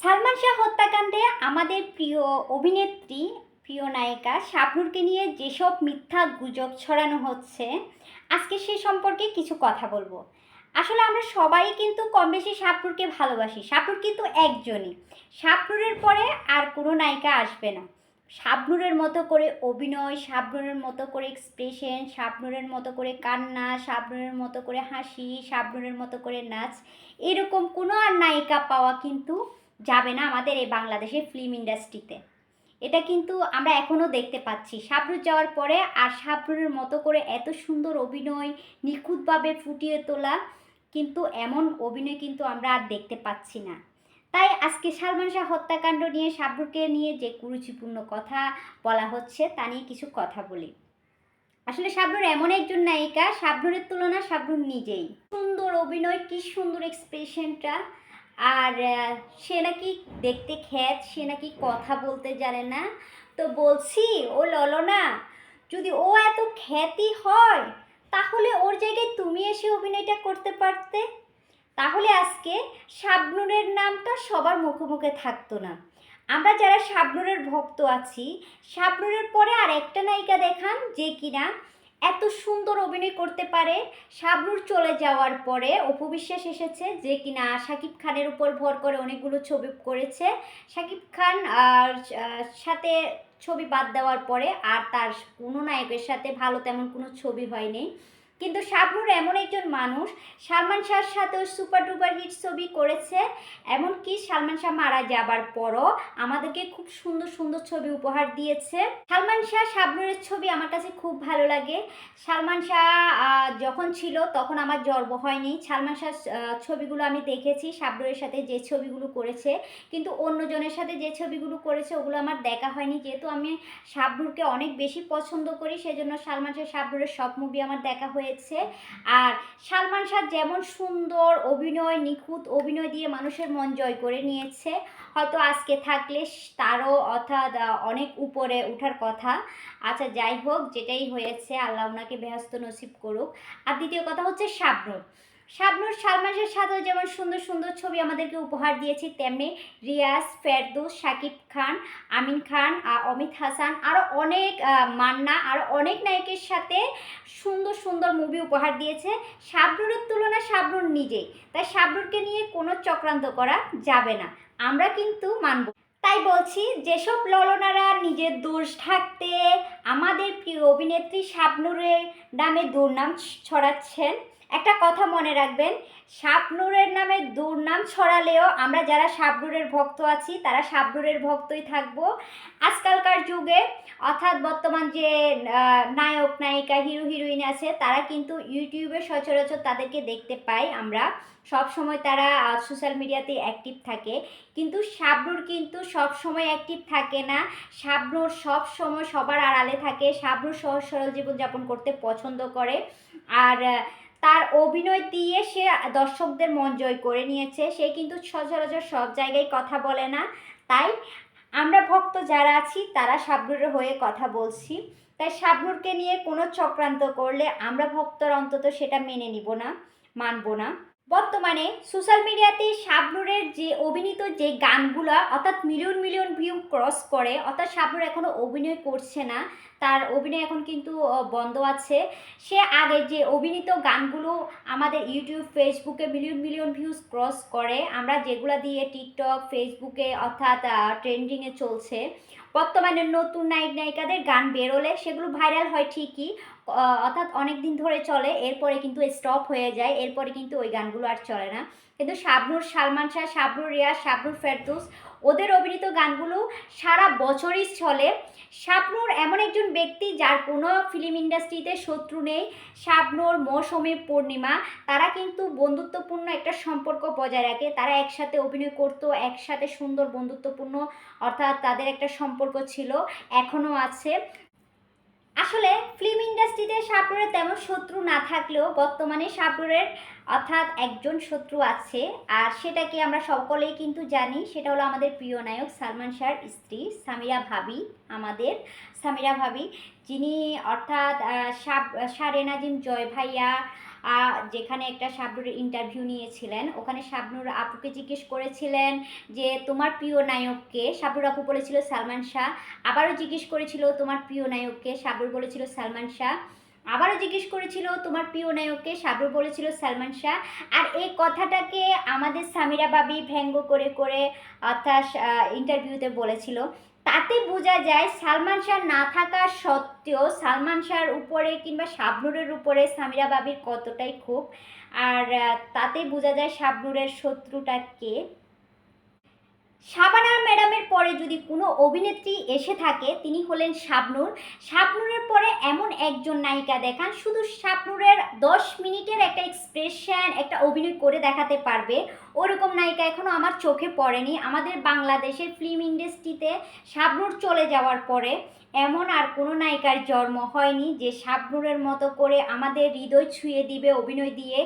সালমান শাহ হত্যাকাণ্ডে আমাদের প্রিয় অভিনেত্রী, প্রিয় নায়িকা শাবনুরকে নিয়ে যেসব মিথ্যা গুজব ছড়ানো হচ্ছে, আজকে সে সম্পর্কে কিছু কথা বলব। আসলে আমরা সবাই কিন্তু কম বেশি শাবনুরকে ভালোবাসি। শাবনুর কিন্তু একজনই। শাবনুরের পরে আর কোনো নায়িকা আসবে না। শাবনুরের মতো করে অভিনয় শাবনুরের মতো করে এক্সপ্রেশন শাবনুরের মতো করে কান্না শাবনুরের মতো করে হাসি শাবনুরের মতো করে নাচ, এরকম কোনো আর নায়িকা পাওয়া কিন্তু যাবে না আমাদের এই বাংলাদেশের ফিল্ম ইন্ডাস্ট্রিতে এটা কিন্তু আমরা এখনও দেখতে পাচ্ছি। শাবনুর যাওয়ার পরে আর শাবনুরের মতো করে এত সুন্দর অভিনয়, নিখুঁতভাবে ফুটিয়ে তোলা কিন্তু এমন অভিনয় কিন্তু আমরা আর দেখতে পাচ্ছি না। তাই আজকে সালমান শাহ হত্যাকাণ্ড নিয়ে শাবনুরকে নিয়ে যে কুরুচিপূর্ণ কথা বলা হচ্ছে তা নিয়ে কিছু কথা বলি। আসলে শাবনুর এমন একজন নায়িকা শাবনুরের তুলনা শাবনুর নিজেই। সুন্দর অভিনয়, কি সুন্দর এক্সপ্রেশনটা আর সে নাকি দেখতে খ্যাত, সে নাকি কথা বলতে জানে না। তো বলছি, ও ললনা, যদি ও এত খ্যাতি হয়, তাহলে ওর জায়গায় তুমি এসে অভিনয়টা করতে পারতে। তাহলে আজকে শাবনুরের নামটা সবার মুখে মুখে থাকতো না। আমরা যারা শাবনুরের ভক্ত আছি, শাবনুরের পরে আর একটা নায়িকা দেখান, যে কিনা এত সুন্দর অভিনয় করতে পারে। শাবনুর চলে যাওয়ার পরে অপু বিশ্বাস এসেছে যে কিনা শাকিব খানের উপর ভর করে অনেকগুলো ছবি করেছে। শাকিব খান আর সাথে ছবি বাদ দেওয়ার পরে আর তার কোনো নায়কের সাথে ভালো তেমন কোনো ছবি হয়নি। কিন্তু শাবনুর এমন একজন মানুষ। সালমান শাহর সাথেও সুপার ডুপার হিট ছবি করেছে। এমনকি সালমান শাহ মারা যাবার পরও আমাদেরকে খুব সুন্দর সুন্দর ছবি উপহার দিয়েছে। সালমান শাহ শাবনুরের ছবি আমার কাছে খুব ভালো লাগে। সালমান শাহ যখন ছিল তখন আমার জন্ম হয়নি। সালমান শাহ ছবিগুলো আমি দেখেছি, শাবনুরের সাথে যে ছবিগুলো করেছে। কিন্তু অন্যজনের সাথে যে ছবিগুলো করেছে ওগুলো আমার দেখা হয়নি। যেহেতু আমি শাবনুরকে অনেক বেশি পছন্দ করি, সেজন্য সালমান শাহ শাবনুরের সব মুভি আমার দেখা হয়েছে আর সালমান শাহ যেমন সুন্দর, অভিনয় নিখুঁত, অভিনয় দিয়ে মানুষের মন জয় করে নিয়েছে। হয়তো আজকে থাকলে তারও অর্থাৎ অনেক উপরে উঠার কথা। আচ্ছা যাই হোক, যেটাই হয়েছে, আল্লাহ ওনাকে বেহস্ত নসিব করুক। আর দ্বিতীয় কথা হচ্ছে শাবনুর শাবনুর সালমানের সাথেও যেমন সুন্দর সুন্দর ছবি আমাদেরকে উপহার দিয়েছে, তেমনি রিয়াজ, ফেরদৌস, শাকিব খান, আমিন খান অমিত হাসান আরও অনেক মান্না আরও অনেক নায়কের সাথে সুন্দর সুন্দর মুভি উপহার দিয়েছে। শাবনুরের তুলনায় শাবনুর নিজেই। তাই শাবনুরকে নিয়ে কোনো চক্রান্ত করা যাবে না। আমরা কিন্তু মানব। তাই বলছি, যেসব ললনারা নিজের দোষ ঢাকতে আমাদের প্রিয় অভিনেত্রী শাবনুরের নামে দুর্নাম ছড়াচ্ছেন, একটা কথা মনে রাখবেন, শাবনুরের নামে দুর্নাম ছড়ালেও আমরা যারা শাবনুরের ভক্ত আছি, তারা শাবনুরের ভক্তই থাকব। আজকালকার যুগে, অর্থাৎ বর্তমান যে নায়ক, নায়িকা, হিরো, হিরোইন আছে, তারা কিন্তু ইউটিউবে সচরাচর তাদেরকে দেখতে পাই আমরা। সব সময় তারা সোশ্যাল মিডিয়াতে অ্যাক্টিভ থাকে। কিন্তু সাবরুর কিন্তু সব সময় অ্যাক্টিভ থাকে না। শাবনুর সব সময় সবার আড়ালে থাকে। শাবনুর সহজ সরল জীবনযাপন করতে পছন্দ করে। আর তার অভিনয় দিয়ে সে দর্শকদের মন জয় করে নিয়েছে। সে কিন্তু সচরাচর সব জায়গায় কথা বলে না। তাই আমরা ভক্ত যারা আছি, তারা শাবনুরের হয়ে কথা বলছি। তাই শাবনুরকে নিয়ে কোনো চক্রান্ত করলে আমরা ভক্তর অন্তত সেটা মেনে নিব না, মানব না। বর্তমানে সোশ্যাল মিডিয়াতে শাবনুরের যে অভিনীত যে গানগুলো, অর্থাৎ মিলিয়ন মিলিয়ন ভিউ ক্রস করে, অর্থাৎ শাবনুর এখনও অভিনয় করছে না, তার অভিনয় এখন কিন্তু বন্ধ আছে। সে আগে যে অভিনীত গানগুলো আমাদের ইউটিউব ফেসবুকে মিলিয়ন মিলিয়ন ভিউজ ক্রস করে, আমরা যেগুলো দিয়ে টিকটক ফেসবুকে অর্থাৎ ট্রেন্ডিংয়ে চলছে বর্তমানে নতুন নায়ক নায়িকাদের গান বেরোলে সেগুলো ভাইরাল হয় ঠিকই অর্থাৎ অনেক দিন ধরে চলে, এরপরে কিন্তু স্টপ হয়ে যায়, এরপরে কিন্তু ওই গানগুলো আর চলে না। কিন্তু শাবনুর, সালমান শাহ, শাবনুর রিয়াজ, শাবনুর ফেরদৌস, ওদের অভিনীত গানগুলো সারা বছরই চলে। শাবনুর এমন একজন ব্যক্তি যার কোনো ফিল্ম ইন্ডাস্ট্রিতে শত্রু নেই। শাবনুর, মৌসুমী পূর্ণিমা, তারা কিন্তু বন্ধুত্বপূর্ণ একটা সম্পর্ক বজায় রাখে। তারা একসাথে অভিনয় করতো, একসাথে সুন্দর বন্ধুত্বপূর্ণ অর্থাৎ তাদের একটা সম্পর্ক ছিল, এখনও আছে। আসলে ফিল্ম ইন্ডাস্ট্রিতে সাপুরের তেমন শত্রু না থাকলেও বর্তমানে সাপুরের অর্থাৎ একজন শত্রু আছে। আর সেটাকে আমরা সকলেই কিন্তু জানি, সেটা হলো আমাদের প্রিয় নায়ক সালমান শাহর স্ত্রী সামিরা ভাবি, আমাদের সামিরা ভাবি। যিনি অর্থাৎ শাব শারে নাজিম জয় ভাইয়া যেখানে একটা শাবনুরের ইন্টারভিউ নিয়েছিলেন, ওখানে শাবনুর আপুকে জিজ্ঞেস করেছিলেন যে, তোমার প্রিয় নায়ককে? শাবনুর আপু বলেছিল, সালমান শাহ। আবারও জিজ্ঞেস করেছিল, তোমার প্রিয় নায়ককে? শাবনুর বলেছিল, সালমান শাহ। আবারও জিজ্ঞেস করেছিল, তোমার প্রিয় নায়ককে? শাবনুর বলেছিল, সালমান শাহ। আর এই কথাটাকে আমাদের সামিরা বাবি ব্যঙ্গ করে করে, অর্থাৎ ইন্টারভিউতে বলেছিল। তাতে বোঝা যায় সালমান শাহ না থাকা সত্ত্বেও সালমান শাহর উপরে কিংবা শাবনুরের উপরে সামিরা বাবির কতটাই ক্ষোভ? আর তাতে বোঝা যায় শাবনুরের শত্রুটা কে? শাবানা ম্যাডামের পরে যদি কোনো অভিনেত্রী এসে থাকে, তিনি হলেন শাবনুর। শাবনুরের পরে এমন একজন নায়িকা দেখান, শুধু শাবনুরের দশ মিনিটের একটা এক্সপ্রেশন একটা অভিনয় করে দেখাতে পারবে। ওরকম নায়িকা এখনও আমার চোখে পড়েনি। আমাদের বাংলাদেশের ফিল্ম ইন্ডাস্ট্রিতে শাবনুর চলে যাওয়ার পরে এমন আর কোনো নায়িকার জন্ম হয়নি যে শাবনুরের মতো করে আমাদের হৃদয় ছুঁয়ে দিবে অভিনয় দিয়ে।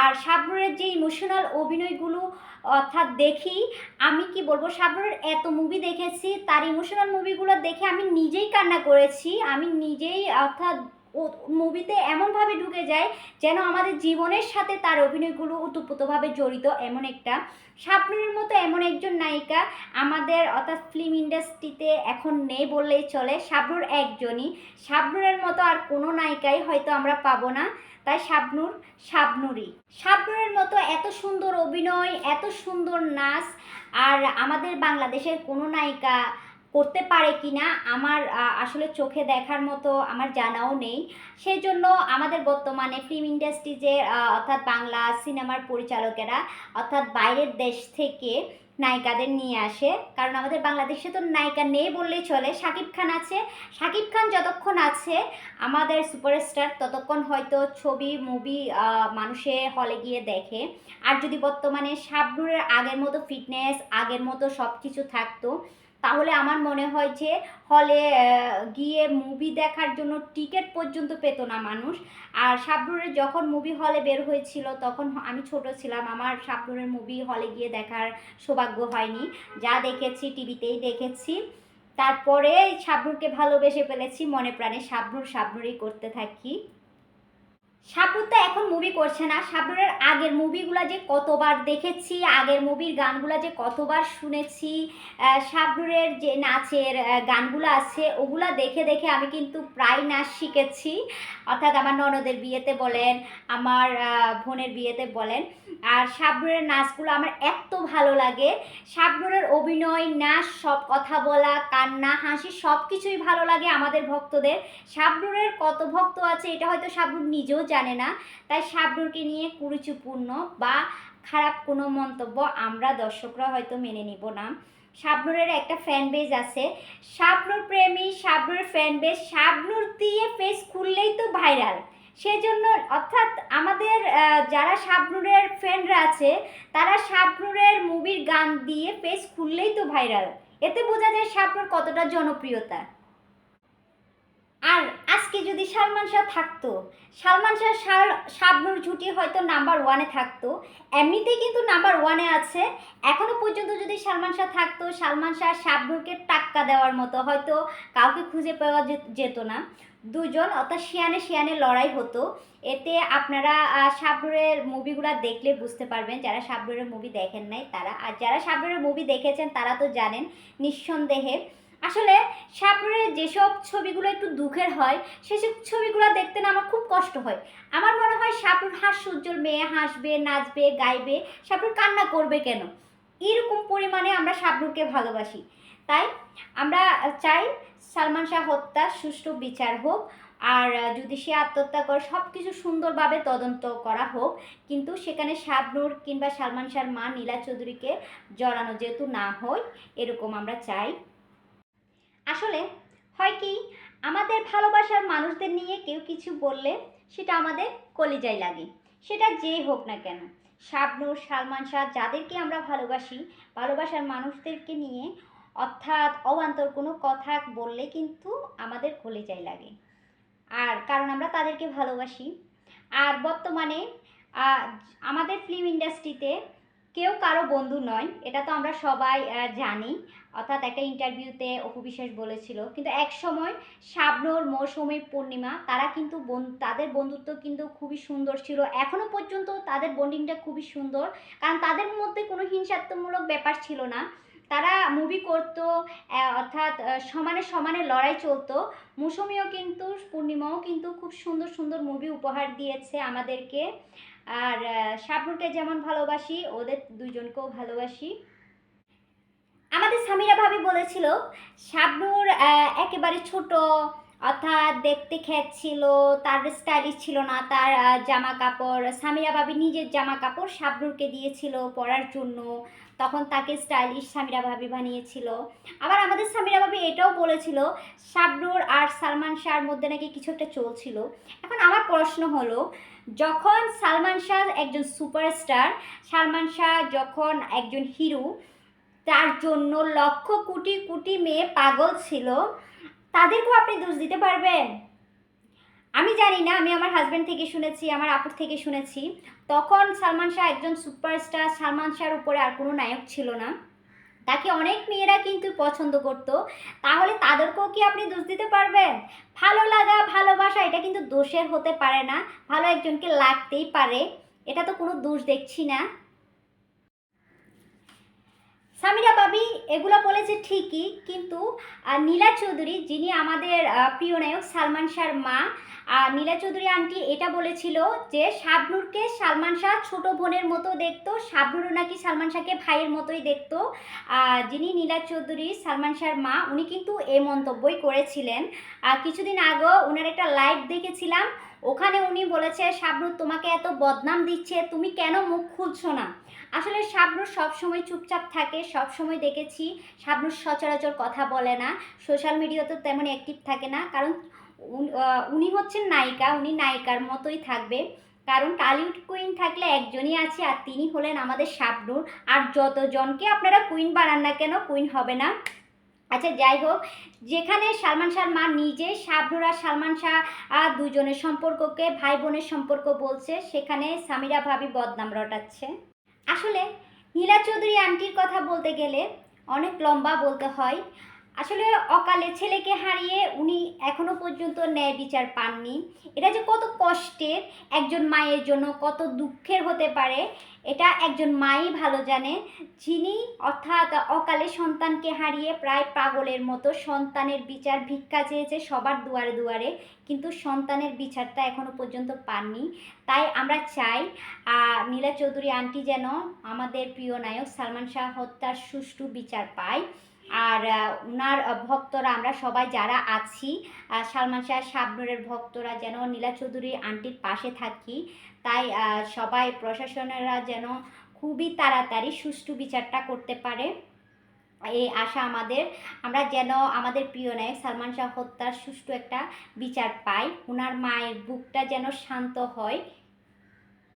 আর শাবনুরের যে ইমোশনাল অভিনয়গুলো অর্থাৎ দেখি, আমি কি বলব, শাবনুরের এত মুভি দেখেছি, তার ইমোশনাল মুভিগুলো দেখে আমি নিজেই কান্না করেছি। আমি নিজেই অর্থাৎ মুভিতে এমনভাবে ঢুকে যায় যেন আমাদের জীবনের সাথে তার অভিনয়গুলো উতপ্রোতভাবে জড়িত এমন একটা শাবনুরের মতো এমন একজন নায়িকা আমাদের অর্থাৎ ফিল্ম ইন্ডাস্ট্রিতে এখন নেই বললেই চলে। শাবনুর একজনই। শাবনুরের মতো আর কোনো নায়িকাই হয়তো আমরা পাবো না। তাই শাবনুর শাবনুরই। শাবনুরের মতো এত সুন্দর অভিনয়, এত সুন্দর নাচ আর আমাদের বাংলাদেশের কোনো নায়িকা করতে পারে কি না আমার আসলে চোখে দেখার মতো আমার জানাও নেই। সেই জন্য আমাদের বর্তমানে ফিল্ম ইন্ডাস্ট্রি যে অর্থাৎ বাংলা সিনেমার পরিচালকেরা, অর্থাৎ বাইরের দেশ থেকে নায়িকাদের নিয়ে আসে। কারণ আমাদের বাংলাদেশে তো নায়িকা নেই বললেই চলে। শাকিব খান আছে। শাকিব খান যতক্ষণ আছে, আমাদের সুপারস্টার ততক্ষণ হয়তো ছবি মুভি মানুষে হলে গিয়ে দেখে। আর যদি বর্তমানে শাবনুরের আগের মতো ফিটনেস আগের মতো সব কিছু থাকতো তাহলে আমার মনে হয় যে হলে গিয়ে মুভি দেখার জন্য টিকিট পর্যন্ত পেত না মানুষ। আর শাবনুরের যখন মুভি হলে বের হয়েছিল, তখন আমি ছোট ছিলাম, আমার শাবনুরের মুভি হলে গিয়ে দেখার সৌভাগ্য হয়নি। যা দেখেছি টিভিতেই দেখেছি। তারপরে শাবনুরকে ভালোবেসে ফেলেছি, মনে প্রাণে শাবনুর শাবনুরই করতে থাকি। শাবনুর তো এখন মুভি করছে না। সাপুরের আগের মুভিগুলো যে কতবার দেখেছি, আগের মুভির গানগুলো যে কতবার শুনেছি সাপুরের যে নাচের গানগুলো আছে, ওগুলা দেখে দেখে আমি কিন্তু প্রায় নাচ শিখেছি। অর্থাৎ আমার ননদের বিয়েতে বলেন, আমার বোনের বিয়েতে বলেন। আর শাবনুরের নাচগুলো আমার এত ভালো লাগে। শাবনুরের অভিনয়, নাচ, সব কথা বলা, কান্না, হাসি, সব কিছুই ভালো লাগে আমাদের ভক্তদের। শাবনুরের কত ভক্ত আছে এটা হয়তো শাবনুর নিজেও জানে না। তাই শাবনুরকে নিয়ে কুরুচিপূর্ণ বা খারাপ কোনো মন্তব্য আমরা দর্শকরা হয়তো মেনে নিব না। শাবনুরের একটা ফ্যান বেজ আছে। শাবনুর প্রেমী শাবনুর ফ্যান বেজ শাবনুর দিয়ে ফেস খুললেই তো ভাইরাল সেজন্য অর্থাৎ আমাদের যারা শাবনুরের ফ্রেন্ডরা আছে, তারা শাবনুরের মুভির গান দিয়ে পেজ খুললেই তো ভাইরাল এতে বোঝা যায় শাবনুর কতটা জনপ্রিয়তা। আর আজকে যদি সালমান শাহ থাকতো, সালমান শাহ শাবনুর জুটি হয়তো নাম্বার ওয়ানে থাকতো। এমনিতেই কিন্তু নাম্বার ওয়ানে আছে। এখনও পর্যন্ত যদি সালমান শাহ থাকতো, সালমান শাহ শাবনুরকে টাক্কা দেওয়ার মতো হয়তো কাউকে খুঁজে পাওয়া যেত না। দুজন, অর্থাৎ শিয়ানে শিয়ানে লড়াই হতো। এতে আপনারা শাবনুরের মুভিগুলো দেখলে বুঝতে পারবেন, যারা শাবনুরের মুভি দেখেন নাই তারা। আর যারা শাবনুরের মুভি দেখেছেন তারা তো জানেন নিঃসন্দেহে। আসলে শাবনুরের যেসব ছবিগুলো একটু দুঃখের হয়, সেসব ছবিগুলো দেখতে না আমার খুব কষ্ট হয়। আমার মনে হয় শাবনুর হাস্য উজ্জ্বল মেয়ে হাসবে, নাচবে, গাইবে, শাবনুর কান্না করবে কেন? এরকম পরিমাণে আমরা শাবনুরকে ভালোবাসি। তাই আমরা চাই সালমান শাহ হত্যা, সুষ্ঠু বিচার হোক, আর যদি সে আত্মহত্যা করে সব কিছু সুন্দরভাবে তদন্ত করা হোক, কিন্তু সেখানে শাবনুর কিংবা সালমান শাহর মা নীলা চৌধুরীকে জড়ানো যেহেতু না হয়, এরকম আমরা চাই। আসলে হয় কি, আমাদের ভালোবাসার মানুষদের নিয়ে কেউ কিছু বললে সেটা আমাদের কলিজায় লাগে। সেটা যে হোক না কেন শাবনুর সালমান শাহ যাদেরকে আমরা ভালোবাসি, ভালোবাসার মানুষদেরকে নিয়ে অর্থাৎ অবান্তর কোনো কথা বললে কিন্তু আমাদের কলিজায় লাগে। আর কারণ আমরা তাদেরকে ভালোবাসি। আর বর্তমানে আমাদের ফিল্ম ইন্ডাস্ট্রিতে কেউ কারও বন্ধু নয়, এটা তো আমরা সবাই জানি। অর্থাৎ একটা ইন্টারভিউতে অপু বিশ্বাস বলেছিল। কিন্তু এক সময় শাবনূর, মৌসুমী, পূর্ণিমা, তারা কিন্তু তাদের বন্ধুত্ব কিন্তু খুবই সুন্দর ছিল। এখনও পর্যন্ত তাদের বন্ডিংটা খুবই সুন্দর। কারণ তাদের মধ্যে কোনো হিংসাত্মমূলক ব্যাপার ছিল না। তারা মুভি করতো অর্থাৎ সমানে সমানে লড়াই চলতো। মৌসুমিও কিন্তু পূর্ণিমাও কিন্তু খুব সুন্দর সুন্দর মুভি উপহার দিয়েছে আমাদেরকে। আর আহ, যেমন ভালোবাসি ওদের দুজনকেও ভালোবাসি। আমাদের সামিরা ভাবি বলেছিল শাবনূর একেবারে ছোট অর্থাৎ দেখতে খ্যাত ছিল তার স্টাইলিশ ছিল না তার জামা কাপড় সামিরা ভাবি নিজের জামা কাপড় শাবনূরকে দিয়েছিল পরার জন্য। তখন তাকে স্টাইলিশ সামিরা ভাবি বানিয়েছিল। আবার আমাদের সামিরা ভাবি এটাও বলেছিল, শাবনূর আর সালমান শাহর মধ্যে নাকি কিছু একটা চলছিল। এখন আমার প্রশ্ন হলো, যখন সালমান শাহ একজন সুপারস্টার, সালমান শাহ যখন একজন হিরো, তার জন্য লক্ষ কোটি কোটি মেয়ে পাগল ছিল, তাদেরকেও আপনি দোষ দিতে পারবেন? আমি জানি না, আমি আমার হাজব্যান্ড থেকে শুনেছি, আমার আপুর থেকে শুনেছি। তখন সালমান শাহ একজন সুপারস্টার সালমান শাহর উপরে আর কোনো নায়ক ছিল না। তাকে অনেক মেয়েরা কিন্তু পছন্দ করত। তাহলে তাদেরকেও কি আপনি দোষ দিতে পারবেন? ভালো লাগা, ভালোবাসা, এটা কিন্তু দোষের হতে পারে না। ভালো একজনকে লাগতেই পারে। এটা তো কোনো দোষ দেখছি না। সামিরা বাবি, এগুলো বলেছে ঠিকই, কিন্তু নীলা চৌধুরী, যিনি আমাদের প্রিয় নায়ক সালমান শাহর মা আর নীলা চৌধুরী আন্টি এটা বলেছিল যে শাবনূরকে সালমান শাহ ছোট বোনের মতো দেখতো, শাবনূরও নাকি সালমান শাহকে ভাইয়ের মতোই দেখতো। আর যিনি নীলা চৌধুরী, সালমান শাহর মা, উনি কিন্তু এই মন্তব্যই করেছিলেন। আর কিছুদিন আগেও ওনার একটা লাইভ দেখেছিলাম ওখানে উনি বলেছে শাবনূর তোমাকে এত বদনাম দিচ্ছে, তুমি কেন মুখ খুলছো না? আসলে শাবনূর সবসময় চুপচাপ থাকে, সবসময় দেখেছি শাবনূর সচরাচর কথা বলে না, সোশ্যাল মিডিয়াতে তেমন অ্যাক্টিভ থাকে না, কারণ উন- উনি হচ্ছেন নায়িকা, উনি নায়িকার মতোই থাকবে, কারণ টালিউড কুইন থাকলে একজনই আছে আর তিনি হলেন আমাদের শাবনূর আর যতজনকে আপনারা কুইন বানান না কেন কুইন হবে না। আচ্ছা যাই হোক। যেখানে সালমান শাহর মা নিজে শাবনূর সালমান শাহ আর দুজনের সম্পর্ককে ভাই বোনের সম্পর্ক বলছে, সেখানে সামিরা ভাবি বদনাম রটাচ্ছে। আসলে নীলা চৌধুরী আন্টির কথা বলতে গেলে অনেক লম্বা বলতে হয়। আসলে অকালে ছেলেকে হারিয়ে উনি এখনও পর্যন্ত ন্যায় বিচার পাননি। এটা যে কত কষ্টের একজন মায়ের জন্য, কত দুঃখের হতে পারে, এটা একজন মাই ভালো জানে। যিনি অর্থাৎ অকালে সন্তানকে হারিয়ে প্রায় পাগলের মতো সন্তানের বিচার ভিক্ষা চেয়েছে সবার দুয়ারে দুয়ারে, কিন্তু সন্তানের বিচারটা এখনও পর্যন্ত পাননি। তাই আমরা চাই নীলা চৌধুরী আন্টি যেন আমাদের প্রিয় নায়ক সালমান শাহ হত্যার সুষ্ঠু বিচার পায়। আর ওনার ভক্তরা, আমরা সবাই যারা আছি সালমান শাহ শাবনুরের ভক্তরা যেন নীলা চৌধুরী আন্টির পাশে থাকি, তাই সবাই প্রশাসনেরা যেন খুবই তাড়াতাড়ি সুষ্ঠু বিচারটা করতে পারে। এই আশা আমাদের, আমরা যেন আমাদের প্রিয় নায়ক সালমান শাহ হত্যার সুষ্ঠু একটা বিচার পাই। ওনার মায়ের বুকটা যেন শান্ত হয়।